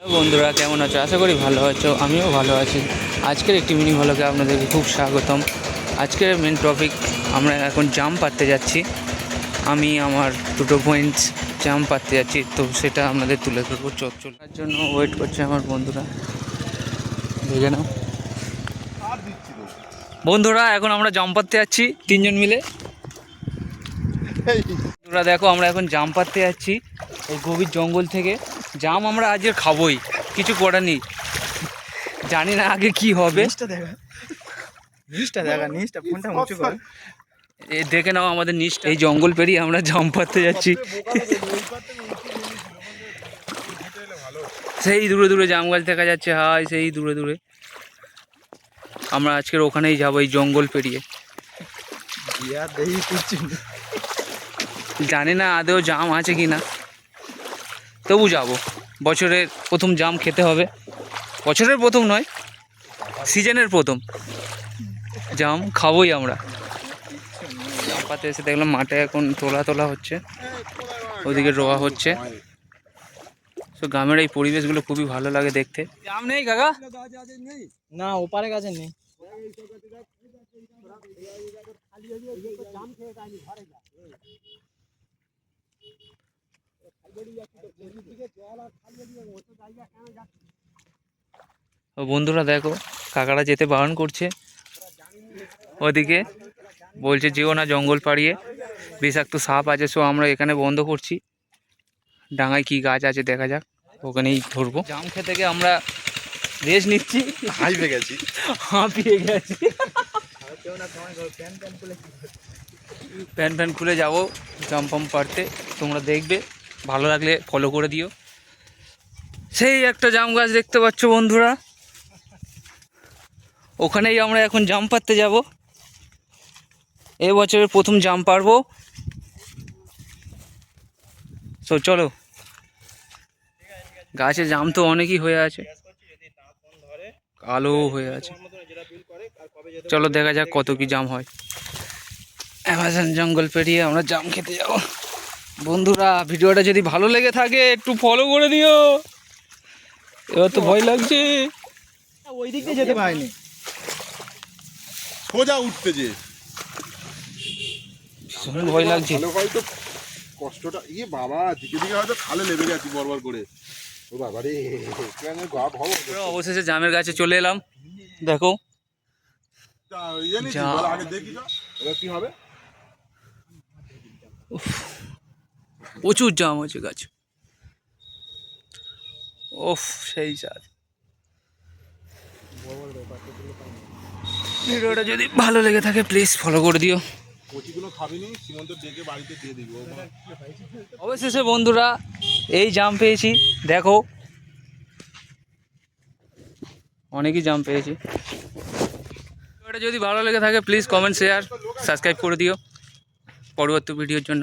Hello বন্ধুরা, কেমন আছো? আশা করি ভালো আছো, আমিও ভালো আছি। আজকের একটি মিনি ভালোকে আপনাদেরকে খুব স্বাগতম। আজকের মেন টপিক আমরা এখন জাম পাততে যাচ্ছি। আমি, আমার দুটো পয়েন্টস জাম পাততে যাচ্ছি, তো সেটা আপনাদের তুলে ধরবো। চোখ চল। তার জন্য ওয়েট করছে আমার বন্ধুরা। দেখে নাও। বন্ধুরা, এখন আমরা জাম পাততে যাচ্ছি তিনজন মিলে। বন্ধুরা দেখো আমরা এখন জাম পাততে যাচ্ছি এই গভীর জঙ্গল থেকে। জাম আমরা আজকে খাবোই কিছু করার নেই। জানি না আগে কি হবে। নিচটা দেখা। নিচটা নিচটা নাও আমাদের নিচ এই জঙ্গল পেরিয়ে আমরা জাম পাততে যাচ্ছি। সেই দূরে দূরে জাম গাছ দেখা যাচ্ছে। হাই সেই দূরে দূরে। আমরা আজকের ওখানেই যাব এই জঙ্গল পেরিয়ে। জানি না আদেও জাম আছে কি না। তবু যাব। বছরের প্রথম জাম খেতে হবে। বছরের প্রথম নয় সিজনের প্রথম। জাম খাবোই আমরা। জাম পাতে এসে দেখলাম মাঠে এখন তোলা তোলা হচ্ছে। ওদিকে রোয়া হচ্ছে। তো গ্রামের এই পরিবেশগুলো খুবই ভালো লাগে দেখতে। জাম নেই কাকা? না ওপারে গাছে নেই। ও বন্ধুরা দেখো কাকারা যেতে বারণ করছে। ওদিকে বলছে যেও না জঙ্গল পাড়িয়ে বিষাক্ত সাপ আছে সো আমরা এখানে বন্ধ করছি। ডাঙায় কি গাছ আছে দেখা যাক ওখানেই ধরবো। জাম খেতে গিয়ে আমরা রেস্ট নিচ্ছি। হাইপে গেছি। হাঁপিয়ে গেছি। প্যান প্যান খুলে যাব। জাম পাম পাড়তে। তোমরা দেখবে। ভালো লাগলে ফলো করে দিও। সেই একটা জাম গাছ দেখতে পাচ্ছ বন্ধুরা। ওখানেই আমরা এখন জাম পাড়তে যাব। এ বছরের প্রথম জাম পারব তো চলো। গাছে জাম তো অনেকই হয়ে আছে। কালো হয়ে আছে। চলো দেখা যাক কত কি জাম হয়। অ্যামাজন জঙ্গল পেরিয়ে আমরা জাম খেতে যাব। বন্ধুরা ভিডিওটা যদি ভালো লেগে থাকে একটু ফলো করে দিও। এবার তো ভয় লাগছে। ওই দিক দিয়ে যেতে পারিনি। সোজা উঠতে যে। ভীষণ ভয় লাগছে। হয়তো কষ্টটা ইয়ে বাবা দিকে দিকে হয়তো খালে নেমে গেছি বরবার করে। ও বাবা রে অবশেষে জামের গাছে চলে এলাম। দেখো। ইয়ে আগে দেখি তো। এবার কি হবে? প্রচুর জাম আছে গাছ। ওফ সেই চাঁদ ভিডিওটা যদি ভালো লেগে থাকে প্লিজ ফলো করে দিও। অবশেষে বন্ধুরা এই জাম পেয়েছি। দেখো। অনেকই জাম পেয়েছি। ভিডিওটা যদি ভালো লেগে থাকে প্লিজ কমেন্ট শেয়ার সাবস্ক্রাইব করে দিও। পরবর্তী ভিডিওর জন্য।